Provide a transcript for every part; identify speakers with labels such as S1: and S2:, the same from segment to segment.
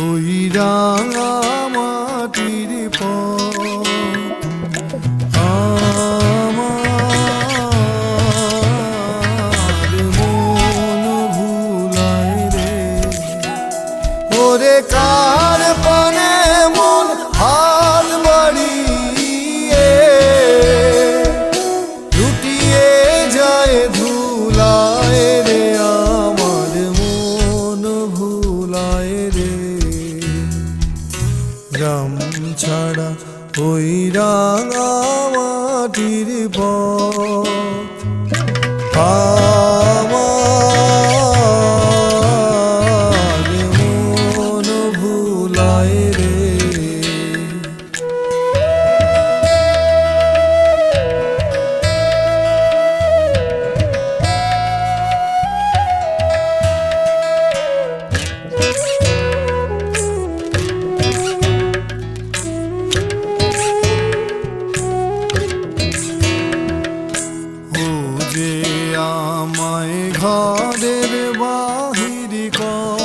S1: ওই রাঙা মাটির মাটির people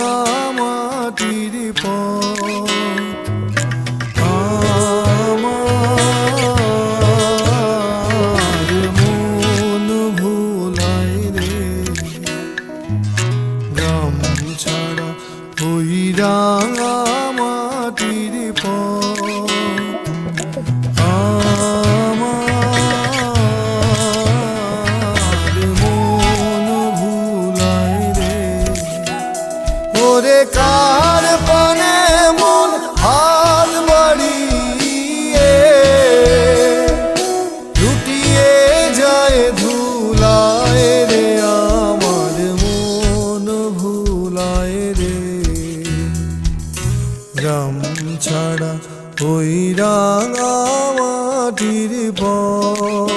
S1: রাঙা মাটির ছাড়া ওই রাঙা মাটির পথ।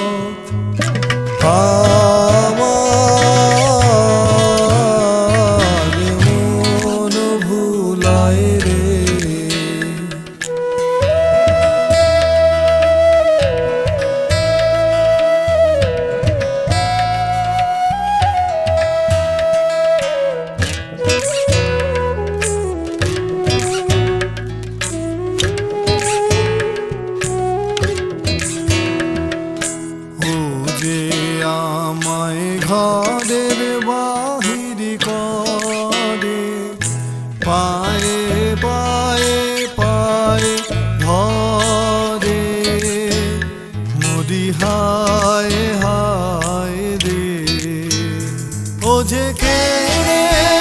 S1: যদি হায় হায় রে। ও যে কে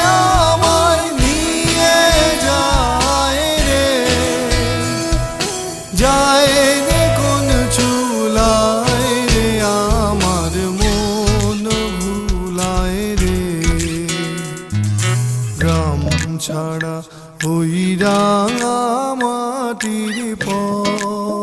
S1: আমায় নিয়ে যায় রে। যায় রে কোন চুলায় রে, আমার মন ভুলায় রে। গ্রাম ছাড়া ওই রাঙা মাটির পর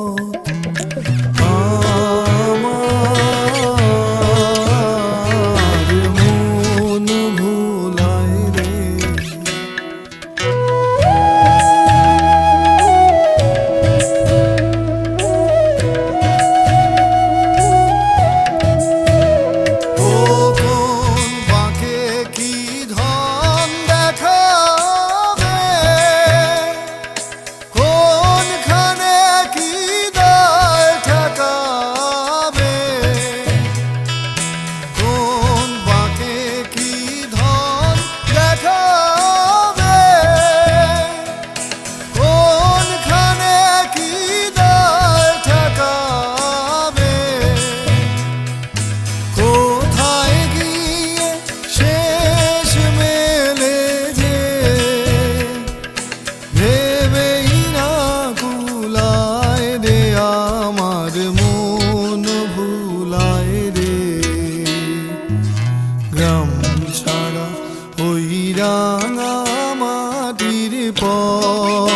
S1: রাঙা মাটির পর